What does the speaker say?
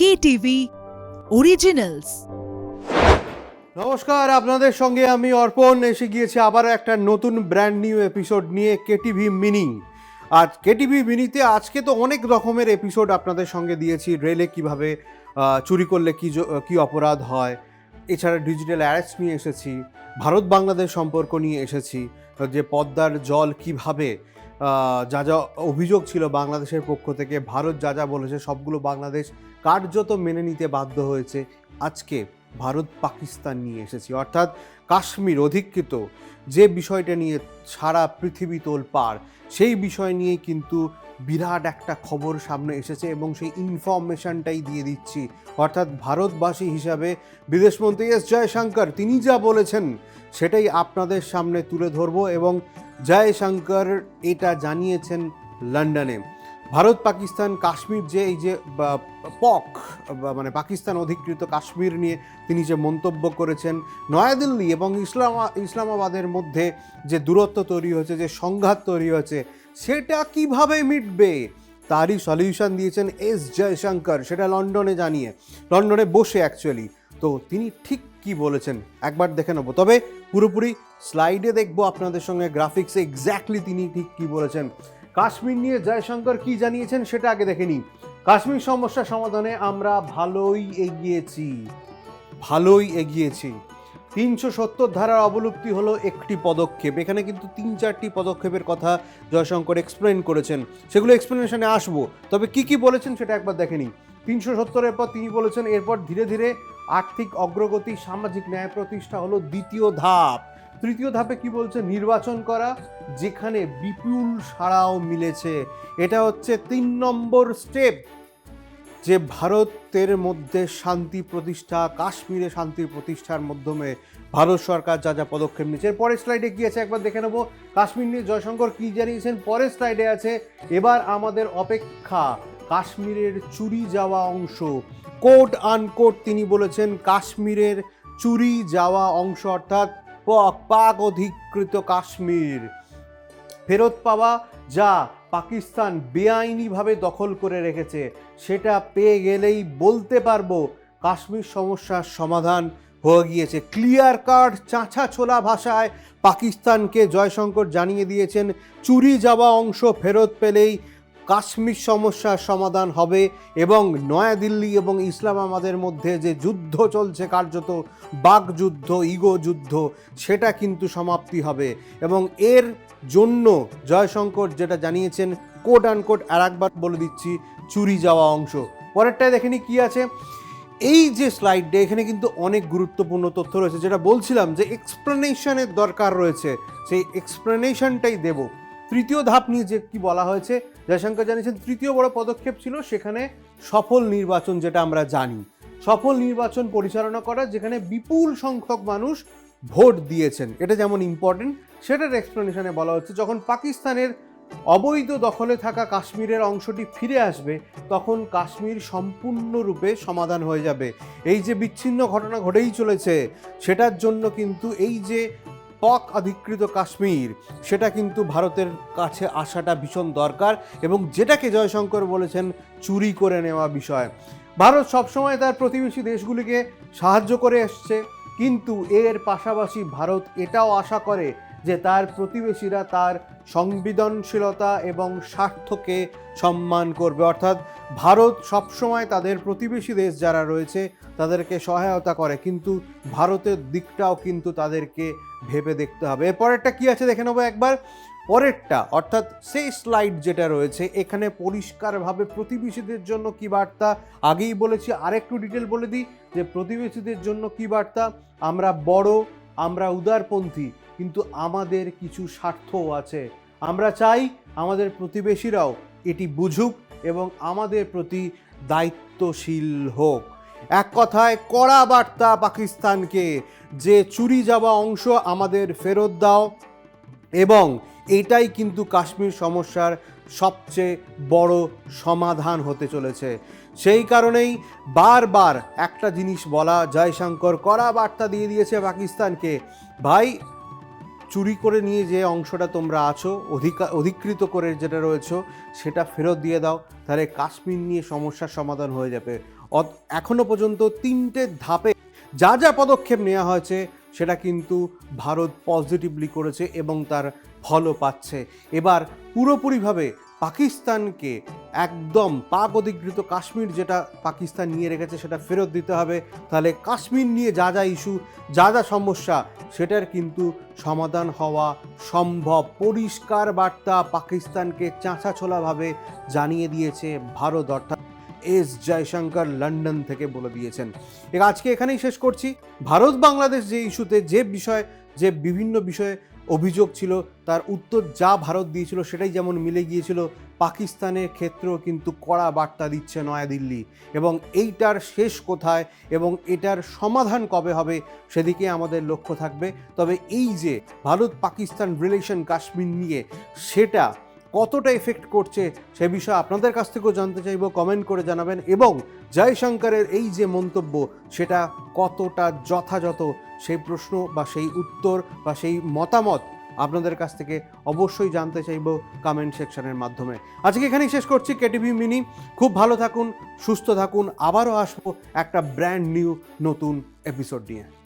KTV originals নমস্কার, আপনাদের সঙ্গে আমি অর্পণ। এসে গিয়েছি আবারও একটা নতুন ব্র্যান্ড নিউ এপিসোড নিয়ে কেটিভি মিনিং আর কেটিভি মিনিতে আজকে তো অনেক রকমের এপিসোড আপনাদের সঙ্গে দিয়েছি। রেলে কীভাবে চুরি করলে কি কি অপরাধ হয়। এছাড়া ডিজিটাল অ্যারেস্ট নিয়ে এসেছি, ভারত বাংলাদেশ সম্পর্ক নিয়ে এসেছি যে পদ্মার জল কীভাবে যা যা অভিযোগ ছিল বাংলাদেশের পক্ষ থেকে, ভারত যা যা বলেছে, সবগুলো বাংলাদেশ কার্যত মেনে নিতে বাধ্য হয়েছে। আজকে ভারত পাকিস্তান নিয়ে এসেছি। অর্থাৎ কাশ্মীর অধিকৃত যে বিষয়টা নিয়ে সারা পৃথিবী তোল তোলপাড়, সেই বিষয় নিয়েই কিন্তু বিরাট একটা খবর সামনে এসেছে এবং সেই ইনফরমেশনটাই দিয়ে দিচ্ছি। অর্থাৎ ভারতবাসী হিসাবে বিদেশমন্ত্রী এস জয়শঙ্কর, তিনি যা বলেছেন সেটাই আপনাদের সামনে তুলে ধরবো এবং জয়শঙ্কর এটা জানিয়েছেন লন্ডনে। ভারত, পাকিস্তান, কাশ্মীর যে এই যে পক মানে পাকিস্তান অধিকৃত কাশ্মীর নিয়ে তিনি যে মন্তব্য করেছেন, নয়াদিল্লি এবং ইসলামা, ইসলামাবাদের মধ্যে যে দূরত্ব তৈরি হয়েছে, যে সংঘাত তৈরি হয়েছে, সেটা কীভাবে মিটবে? তারই সলিউশন দিয়েছেন এস জয়শঙ্কর, সেটা লন্ডনে জানিয়ে, লন্ডনে বসে অ্যাকচুয়ালি তো তিনি ঠিক কি বলেছেন? একবার দেখে নেব। তবে পুরোপুরি স্লাইডে দেখব আপনাদের সঙ্গে গ্রাফিক্সে এক্স্যাক্টলি তিনি ঠিক কি বলেছেন। কাশ্মীর নিয়ে জয়শঙ্কর কি জানিয়েছেন সেটা আগে দেখে নিই। কাশ্মীর সমস্যা সমাধানে আমরা ভালোই এগিয়েছি। ভালোই এগিয়েছি। তিনশো সত্তর ধারার অবলুপ্তি হলো একটি পদক্ষেপ। এখানে কিন্তু তিন চারটি পদক্ষেপের কথা জয়শঙ্কর এক্সপ্লেন করেছেন। সেগুলো এক্সপ্লেনেশনে আসব। তবে কি কি বলেছেন সেটা একবার দেখে নিই। তিনশো সত্তরের পর তিনি বলেছেন, এরপর ধীরে ধীরে আর্থিক অগ্রগতি, সামাজিক ন্যায় প্রতিষ্ঠা হলো দ্বিতীয় ধাপ। তৃতীয় ধাপে কি বলছে? নির্বাচন করা, যেখানে বিপুল সাড়াও মিলেছে। এটা হচ্ছে তিন নম্বর স্টেপ। যে ভারতের মধ্যে শান্তি প্রতিষ্ঠা, কাশ্মীরে শান্তি প্রতিষ্ঠার মাধ্যমে ভারত সরকার যা যা পদক্ষেপ নিয়েছে। পরের স্লাইডে কি আছে? একবার দেখে নেব। কাশ্মীর নিয়ে জয়শঙ্কর কি জানিয়েছেন? পরের স্লাইডে আছে, এবার আমাদের অপেক্ষা কাশ্মীরের চুরি যাওয়া অংশ। কোট আনকোট তিনি বলেছেন, কাশ্মীরের চুরি যাওয়া অংশ অর্থাৎ পাক অধিকৃত কাশ্মীর। ফেরত পাওয়া যা পাকিস্তান বেআইনিভাবে দখল করে রেখেছে, সেটা পেয়ে গেলেই বলতে পারব কাশ্মীর সমস্যার সমাধান হয়ে গিয়েছে। ক্লিয়ার কার্ড চাঁচা ছোলা ভাষায় পাকিস্তানকে জয়শঙ্কর জানিয়ে দিয়েছেন, চুরি যাওয়া অংশ ফেরত পেলেই কাশ্মীর সমস্যার সমাধান হবে এবং নয়াদিল্লি এবং ইসলামাবাদের মধ্যে যে যুদ্ধ চলছে কার্যত বাকযুদ্ধ ইগো যুদ্ধ, সেটা কিন্তু সমাপ্তি হবে। এবং এর জন্য জয়শঙ্কর যেটা জানিয়েছেন কোট অ্যান্ড কোট আর একবার বলে দিচ্ছি, চুরি যাওয়া অংশ। পরেরটায় দেখেনি কি আছে? এই যে স্লাইডে এখানে কিন্তু অনেক গুরুত্বপূর্ণ তথ্য রয়েছে, যেটা বলছিলাম যে এক্সপ্লেনেশনের দরকার রয়েছে। সেই এক্সপ্লেনেশনটাই দেব। তৃতীয় ধাপ নিয়ে যে কি বলা হয়েছে, জয়শঙ্কর জানিয়েছেন, তৃতীয় বড় পদক্ষেপ ছিল সেখানে সফল নির্বাচন যেটা আমরা জানি। সফল নির্বাচন পরিচালনা করা যেখানে বিপুল সংখ্যক মানুষ ভোট দিয়েছেন, এটা যেমন ইম্পর্টেন্ট সেটার এক্সপ্লেনেশনে বলা হচ্ছে, যখন পাকিস্তানের অবৈধ দখলে থাকা কাশ্মীরের অংশটি ফিরে আসবে, তখন কাশ্মীর সম্পূর্ণরূপে সমাধান হয়ে যাবে। এই যে বিচ্ছিন্ন ঘটনা ঘটেই চলেছে, সেটার জন্য কিন্তু এই যে পক অধিকৃত কাশ্মীর। সেটা কিন্তু ভারতের কাছে আসাটা ভীষণ দরকার এবং যেটাকে জয়শঙ্কর বলেছেন, চুরি করে নেওয়া বিষয়। ভারত সবসময় তার প্রতিবেশী দেশগুলিকে সাহায্য করে এসছে, কিন্তু এর পাশাপাশি ভারত এটাও আশা করে যে তার প্রতিবেশীরা তার সংবেদনশীলতা এবং স্বার্থকে সম্মান করবে। অর্থাৎ ভারত সবসময় তাদের প্রতিবেশী দেশ যারা রয়েছে, তাদেরকে সহায়তা করে। কিন্তু ভারতের দিকটাও কিন্তু তাদেরকে ভেবে দেখতে হবে। এরপরেরটা কি আছে দেখে নেব একবার? পরেরটা, অর্থাৎ সেই স্লাইড যেটা রয়েছে, এখানে পরিষ্কারভাবে প্রতিবেশীদের জন্য কি বার্তা? আগেই বলেছি, আরেকটু ডিটেল বলে দিই যে প্রতিবেশীদের জন্য কি বার্তা? আমরা বড়, আমরা উদারপন্থী কিন্তু আমাদের কিছু স্বার্থও আছে। আমরা চাই আমাদের প্রতিবেশীরাও এটি বুঝুক এবং আমাদের প্রতি দায়িত্বশীল হোক। এক কথায়, কড়া বার্তা পাকিস্তানকে, যে চুরি যাওয়া অংশ আমাদের ফেরত দাও এবং এটাই কিন্তু কাশ্মীর সমস্যার সবচেয়ে বড় সমাধান হতে চলেছে। সেই কারণেই বারবার একটা জিনিস বলা জয়শঙ্কর কড়া বার্তা দিয়ে দিয়েছে পাকিস্তানকে। ভাই চুরি করে নিয়ে যে অংশটা তোমরা আছো, অধিকা, অধিকৃত করে যেটা রয়েছে, সেটা ফেরত দিয়ে দাও, তাহলে কাশ্মীর নিয়ে সমস্যার সমাধান হয়ে যাবে। অত- এখনও পর্যন্ত তিনটে ধাপে যা যা পদক্ষেপ নেওয়া হয়েছে, সেটা কিন্তু ভারত পজিটিভলি করেছে এবং তার ফলও পাচ্ছে। এবার পুরোপুরিভাবে পাকিস্তানকে একদম পাক অধিকৃত কাশ্মীর যেটা পাকিস্তান নিয়ে রেখেছে, সেটা ফেরত দিতে হবে। তাহলে কাশ্মীর নিয়ে যা যা ইস্যু যা যা সমস্যা, সেটার কিন্তু সমাধান হওয়া সম্ভব। পরিষ্কার বার্তা পাকিস্তানকে চাঁচাছোলাভাবে জানিয়ে দিয়েছে ভারত, অর্থাৎ এস জয়শঙ্কর লন্ডন থেকে বলে দিয়েছেন। আজকে এখানেই শেষ করছি। ভারত বাংলাদেশ যে ইস্যুতে যে বিষয়, যে বিভিন্ন বিষয়ে অভিযোগ ছিল, তার উত্তর যা ভারত দিয়েছিল সেটাই যেমন মিলে গিয়েছিল, পাকিস্তানের ক্ষেত্রেও কিন্তু কড়া বার্তা দিচ্ছে নয়াদিল্লি। এবং এইটার শেষ কোথায় এবং এটার সমাধান কবে হবে সেদিকে আমাদের লক্ষ্য থাকবে। তবে এই যে ভারত পাকিস্তান রিলেশন কাশ্মীর নিয়ে, সেটা কতটা এফেক্ট করছে সে বিষয়ে আপনাদের কাছ থেকেও জানতে চাইব কমেন্ট করে জানাবেন এবং জয়শঙ্করের এই যে মন্তব্য, সেটা কতটা যথাযথ? সেই প্রশ্ন বা সেই উত্তর বা সেই মতামত আপনাদের কাছ থেকে অবশ্যই জানতে চাইব কমেন্ট সেকশনের মাধ্যমে। আজকে এখানেই শেষ করছি কেটিভি মিনি খুব ভালো থাকুন, সুস্থ থাকুন, আবারও আসব একটা ব্র্যান্ড নিউ নতুন এপিসোড নিয়ে।